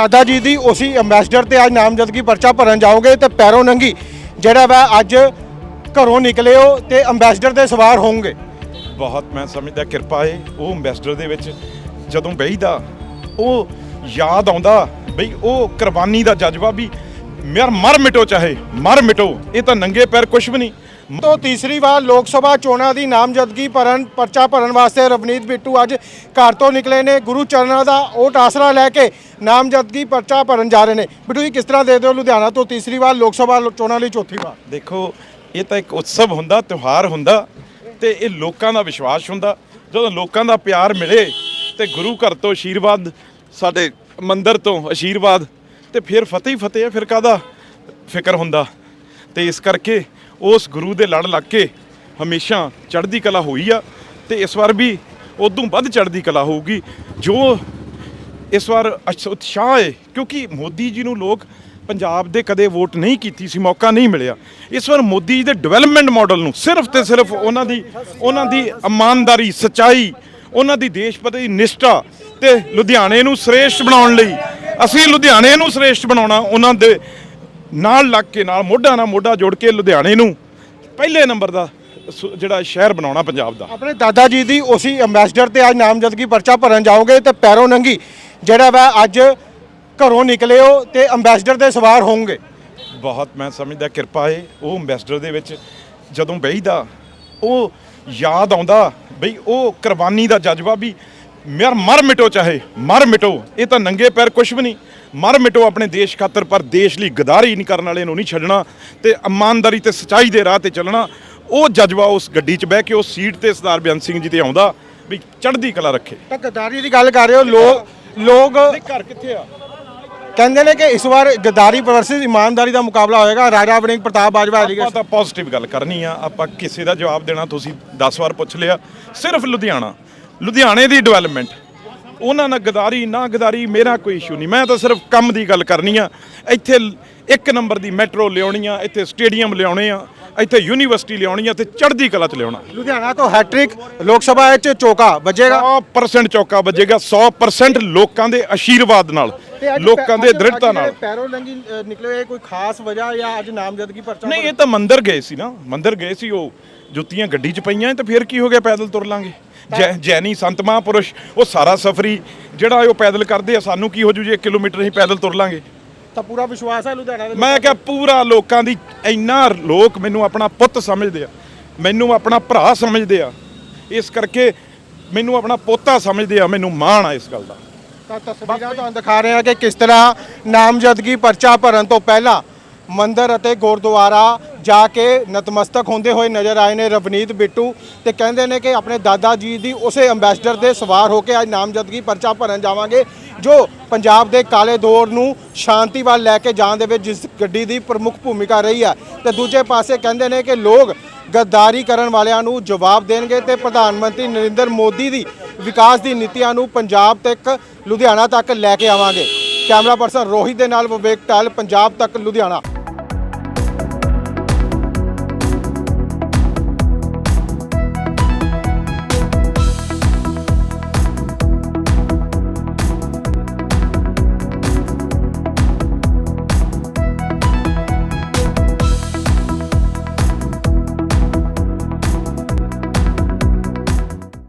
ਦਾਦਾ ਜੀ ਦੀ ਉਸੇ ਐਮਬੈਸਡਰ ਤੇ ਅੱਜ ਨਾਮਜ਼ਦਗੀ ਪਰਚਾ ਭਰਨ ਜਾਓਗੇ ਤੇ ਪੈਰੋਂ ਨੰਗੀ, ਜਿਹੜਾ ਵਾ ਅੱਜ ਘਰੋਂ ਨਿਕਲੇ ਹੋ ਤੇ ਐਮਬੈਸਡਰ ਤੇ ਸਵਾਰ ਹੋਵੋਗੇ। ਬਹੁਤ ਮੈਂ ਸਮਝਦਾ, ਕਿਰਪਾ ਹੈ ਉਹ ਐਮਬੈਸਡਰ ਦੇ ਵਿੱਚ ਜਦੋਂ ਬਹੀਦਾ, ਉਹ ਯਾਦ ਆਉਂਦਾ ਬਈ ਉਹ ਕੁਰਬਾਨੀ ਦਾ ਜਜ਼ਬਾ ਵੀ ਯਾਰ ਮਰ ਮਿਟੋ ਚਾਹੇ, ਮਰ ਮਿਟੋ, ਇਹ ਤਾਂ ਨੰਗੇ ਪੈਰ ਕੁਝ ਵੀ ਨਹੀਂ। ਤੋਂ ਤੀਸਰੀ ਵਾਰ ਲੋਕ ਸਭਾ ਚੋਣਾਂ ਦੀ ਨਾਮਜ਼ਦਗੀ ਭਰਨ, ਪਰਚਾ ਭਰਨ ਵਾਸਤੇ ਰਵਨੀਤ ਬਿੱਟੂ ਅੱਜ ਘਰ ਤੋਂ ਨਿਕਲੇ ਨੇ। ਗੁਰੂ ਚਰਨਾਂ ਦਾ ਓਟ ਆਸਰਾ ਲੈ ਕੇ ਨਾਮਜ਼ਦਗੀ, ਪਰਚਾ ਭਰਨ ਜਾ ਰਹੇ ਨੇ। ਬਿੱਟੂ ਜੀ, ਕਿਸ ਤਰ੍ਹਾਂ ਦੇ ਦਿਓ ਲੁਧਿਆਣਾ ਤੋਂ ਤੀਸਰੀ ਵਾਰ ਲੋਕ ਸਭਾ ਚੋਣਾਂ ਲਈ ਚੌਥੀ ਵਾਰ? ਦੇਖੋ, ਇਹ ਤਾਂ ਇੱਕ ਉਤਸਵ ਹੁੰਦਾ, ਤਿਉਹਾਰ ਹੁੰਦਾ ਤੇ ਇਹ ਲੋਕਾਂ ਦਾ ਵਿਸ਼ਵਾਸ ਹੁੰਦਾ। ਜਦੋਂ ਲੋਕਾਂ ਦਾ ਪਿਆਰ ਮਿਲੇ ਤੇ ਗੁਰੂ ਘਰ ਤੋਂ ਆਸ਼ੀਰਵਾਦ ਸਾਡੇ ਮੰਦਰ ਤੋਂ ਆਸ਼ੀਰਵਾਦ ਤੇ ਫਿਰ ਫਤਿਹ ਫਤਿਹ ਹੈ ਫਿਰ ਕਾਦਾ ਫਿਕਰ ਹੁੰਦਾ? ਤੇ ਇਸ ਕਰਕੇ ਉਸ ਗੁਰੂ ਦੇ ਲੜ ਲੱਗ ਕੇ ਹਮੇਸ਼ਾ ਚੜ੍ਹਦੀ ਕਲਾ ਹੋਈ ਆ ਤੇ ਇਸ ਵਾਰ ਵੀ ਉਦੋਂ ਵੱਧ ਚੜ੍ਹਦੀ ਕਲਾ ਹੋਊਗੀ। ਜੋ ਇਸ ਵਾਰ ਅਛ- ਉਤਸ਼ਾਹ ਹੈ ਕਿਉਂਕਿ ਮੋਦੀ ਜੀ ਨੂੰ ਲੋਕ ਪੰਜਾਬ ਦੇ ਕਦੇ ਵੋਟ ਨਹੀਂ ਕੀਤੀ ਸੀ, ਮੌਕਾ ਨਹੀਂ ਮਿਲਿਆ। ਇਸ ਵਾਰ ਮੋਦੀ ਜੀ ਦੇ ਡਿਵੈਲਪਮੈਂਟ ਮਾਡਲ ਨੂੰ ਸਿਰਫ ਤੇ ਸਿਰਫ ਉਹਨਾਂ ਦੀ ਉਹਨਾਂ ਦੀ ਇਮਾਨਦਾਰੀ, ਸਚਾਈ, ਉਹਨਾਂ ਦੀ ਦੇਸ਼ਪਤੀ ਦੀ ਨਿਸ਼ਠਾ ਤੇ ਲੁਧਿਆਣੇ ਨੂੰ ਸ੍ਰੇਸ਼ਟ ਬਣਾਉਣ ਲਈ, ਅਸੀਂ ਲੁਧਿਆਣੇ ਨੂੰ ਸ੍ਰੇਸ਼ਟ ਬਣਾਉਣਾ, ਉਹਨਾਂ ਦੇ ਨਾਲ ਲੱਗ ਕੇ ਨਾਲ ਮੋਢਾ ਨਾਲ ਮੋਢਾ ਜੋੜ ਕੇ ਲੁਧਿਆਣੇ ਨੂੰ ਪਹਿਲੇ ਨੰਬਰ ਦਾ ਸ- ਜਿਹੜਾ ਸ਼ਹਿਰ ਬਣਾਉਣਾ ਪੰਜਾਬ ਦਾ। ਆਪਣੇ ਦਾਦਾ ਜੀ ਦੀ ਉਸੇ ਐਮਬੈਸਡਰ ਤੇ ਅੱਜ ਨਾਮਜ਼ਦਗੀ ਪਰਚਾ ਭਰਨ ਜਾਓਗੇ ਤੇ ਪੈਰੋਂ ਨੰਗੀ ਜਿਹੜਾ ਵਾ ਅੱਜ ਘਰੋਂ ਨਿਕਲੇ ਹੋ ਤੇ ਐਮਬੈਸਡਰ ਤੇ ਸਵਾਰ ਹੋਵੋਗੇ। ਬਹੁਤ ਮੈਂ ਸਮਝਦਾ ਕਿਰਪਾ ਹੈ ਉਹ ਐਮਬੈਸਡਰ ਦੇ ਵਿੱਚ ਜਦੋਂ ਬਹੀਦਾ ਉਹ ਯਾਦ ਆਉਂਦਾ ਬਈ ਉਹ ਕੁਰਬਾਨੀ ਦਾ ਜਜ਼ਬਾ ਵੀ ਯਾਰ ਮਰ ਮਿਟੋ ਚਾਹੇ ਮਰ ਮਿਟੋ ਇਹ ਤਾਂ ਨੰਗੇ ਪੈਰ ਕੁਝ ਵੀ ਨਹੀਂ। ਮਰ ਮਿਟੋ ਆਪਣੇ ਦੇਸ਼ ਖਾਤਰ ਪਰ ਦੇਸ਼ ਲਈ ਗਦਾਰੀ ਨਹੀਂ ਕਰਨ ਵਾਲੇ ਨੂੰ ਨਹੀਂ ਛੱਡਣਾ ਤੇ ਇਮਾਨਦਾਰੀ ਤੇ ਸਚਾਈ ਦੇ ਰਾਹ ਤੇ ਚੱਲਣਾ। ਉਹ ਜਜ਼ਬਾ ਉਸ ਗੱਡੀ 'ਚ ਬਹਿ ਕੇ ਉਸ ਸੀਟ ਤੇ ਸਰਦਾਰ ਬਿਆਨ ਸਿੰਘ ਜੀ ਤੇ ਆਉਂਦਾ ਵੀ ਚੜ੍ਹਦੀ ਕਲਾ ਰੱਖੇ। ਤਾਂ ਗਦਾਰੀ ਦੀ ਗੱਲ ਕਰ ਰਹੇ ਹੋ ਲੋਕ ਲੋਕ ਘਰ ਕਿੱਥੇ ਆ? ਕਹਿੰਦੇ ਨੇ ਕਿ ਇਸ ਵਾਰ ਗਦਾਰੀ ਵਰਸਸ ਇਮਾਨਦਾਰੀ ਦਾ ਮੁਕਾਬਲਾ ਹੋਏਗਾ। ਰਾਜਾ ਵੜਿੰਗ ਪ੍ਰਤਾਪ ਬਾਜਵਾ ਆਪਾਂ ਤਾਂ ਪੋਜ਼ਿਟਿਵ ਗੱਲ ਕਰਨੀ ਆ। ਆਪਾਂ ਕਿਸੇ ਦਾ ਜਵਾਬ ਦੇਣਾ ਤੁਸੀਂ 10 ਵਾਰ ਪੁੱਛ ਲਿਆ। ਸਿਰਫ ਲੁਧਿਆਣਾ। ਲੁਧਿਆਣੇ ਦੀ ਡਿਵੈਲਪਮੈਂਟ ਉਹਨਾਂ ਨਾਲ ਗਦਾਰੀ ਨਾ ਗਦਾਰੀ ਮੇਰਾ ਕੋਈ ਇਸ਼ੂ ਨਹੀਂ। ਮੈਂ ਤਾਂ ਸਿਰਫ ਕੰਮ ਦੀ ਗੱਲ ਕਰਨੀ ਆ। ਇੱਥੇ ਇੱਕ ਨੰਬਰ ਦੀ ਮੈਟਰੋ ਲਿਆਉਣੀ ਆ ਇੱਥੇ ਸਟੇਡੀਅਮ ਲਿਆਉਣੇ ਆ ਇੱਥੇ ਯੂਨੀਵਰਸਿਟੀ ਲਿਆਉਣੀ ਆ ਤੇ ਚੜ੍ਹਦੀ ਕਲਾ ਚ ਲਿਆਉਣਾ। ਲੁਧਿਆਣਾ ਤੋਂ ਹੈਟ੍ਰਿਕ ਲੋਕ ਸਭਾ ਵਿੱਚ ਚੋਕਾ ਵੱਜੇਗਾ। 100% ਚੌਕਾ ਵੱਜੇਗਾ 100% ਲੋਕਾਂ ਦੇ ਆਸ਼ੀਰਵਾਦ ਨਾਲ ਲੋਕਾਂ ਦੇ ਦ੍ਰਿੜਤਾ ਨਾਲ। ਪੈਰੋਂ ਲੰਗੀ ਨਿਕਲੇ ਕੋਈ ਖਾਸ ਵਜ੍ਹਾ ਜਾਂ ਅੱਜ ਨਾਮਜ਼ਦਗੀ ਪਰਚਾ ਨਹੀਂ ਇਹ ਤਾਂ ਮੰਦਰ ਗਏ ਸੀ ਨਾ। ਮੰਦਰ ਗਏ ਸੀ ਉਹ ਜੁੱਤੀਆਂ ਗੱਡੀ 'ਚ ਪਈਆਂ ਤੇ ਫਿਰ ਕੀ ਹੋ ਗਿਆ ਪੈਦਲ ਤੁਰ ਲਾਂਗੇ? ਜੈ ਜੈਨੀ ਸੰਤ ਮਹਾਂਪੁਰਸ਼ ਉਹ ਸਾਰਾ ਸਫਰੀ ਜਿਹੜਾ ਉਹ ਪੈਦਲ ਕਰਦੇ ਆ ਸਾਨੂੰ ਕੀ ਹੋ ਜੂ ਜੇ 1 ਕਿਲੋਮੀਟਰ ਅਸੀਂ ਪੈਦਲ ਤੁਰ ਲਾਂਗੇ? ਤਾਂ ਪੂਰਾ ਵਿਸ਼ਵਾਸ ਹੈ ਲੁਧਿਆਣਾ ਦੇ ਮੈਂ ਕਿਹਾ ਪੂਰਾ ਲੋਕਾਂ ਦੀ ਇੰਨਾ ਲੋਕ ਮੈਨੂੰ ਆਪਣਾ ਪੁੱਤ ਸਮਝਦੇ ਆ ਮੈਨੂੰ ਆਪਣਾ ਭਰਾ ਸਮਝਦੇ ਆ ਇਸ ਕਰਕੇ ਮੈਨੂੰ ਆਪਣਾ ਪੋਤਾ ਸਮਝਦੇ ਆ ਮੈਨੂੰ ਮਾਣ ਆ ਇਸ ਗੱਲ ਦਾ। ਤਾਂ ਤਸਵੀਰਾਂ ਤੁਹਾਨੂੰ ਦਿਖਾ ਰਹੇ ਹਾਂ ਕਿ ਕਿਸ ਤਰ੍ਹਾਂ ਨਾਮਜ਼ਦਗੀ ਪਰਚਾ ਭਰਨ ਤੋਂ ਪਹਿਲਾਂ ਮੰਦਿਰ ਅਤੇ ਗੁਰਦੁਆਰਾ ਜਾ ਕੇ ਨਤਮਸਤਕ ਹੁੰਦੇ ਹੋਏ ਨਜ਼ਰ ਆਏ ਨੇ ਰਵਨੀਤ ਬਿੱਟੂ ਤੇ ਕਹਿੰਦੇ ਨੇ ਕਿ ਆਪਣੇ ਦਾਦਾ ਜੀ ਦੀ ਉਸੇ ਐਮਬੈਸਡਰ ਦੇ ਸਵਾਰ ਹੋ ਕੇ ਅੱਜ ਨਾਮਜ਼ਦਗੀ ਪਰਚਾ ਭਰਨ ਜਾਵਾਂਗੇ, ਜੋ ਪੰਜਾਬ ਦੇ ਕਾਲੇ ਦੌਰ ਨੂੰ ਸ਼ਾਂਤੀ ਵੱਲ ਲੈ ਕੇ ਜਾਣ ਦੇ ਵਿੱਚ ਜਿਸ ਗੱਡੀ ਦੀ ਪ੍ਰਮੁੱਖ ਭੂਮਿਕਾ ਰਹੀ ਹੈ ਤੇ ਦੂਜੇ ਪਾਸੇ ਕਹਿੰਦੇ ਨੇ ਕਿ ਲੋਕ ਗੱਦਾਰੀ ਕਰਨ ਵਾਲਿਆਂ ਨੂੰ ਜਵਾਬ ਦੇਣਗੇ ਤੇ ਪ੍ਰਧਾਨ ਮੰਤਰੀ ਨਰਿੰਦਰ ਮੋਦੀ ਦੀ ਵਿਕਾਸ ਦੀ ਨੀਤੀਆਂ ਨੂੰ ਪੰਜਾਬ ਤੱਕ, ਲੁਧਿਆਣਾ ਤੱਕ ਲੈ ਕੇ ਆਵਾਂਗੇ। ਕੈਮਰਾ ਪਰਸਨ ਰੋਹਿਤ ਦੇ ਨਾਲ ਵਿਵੇਕ ਟਾਲ ਪੰਜਾਬ ਤੱਕ, ਲੁਧਿਆਣਾ।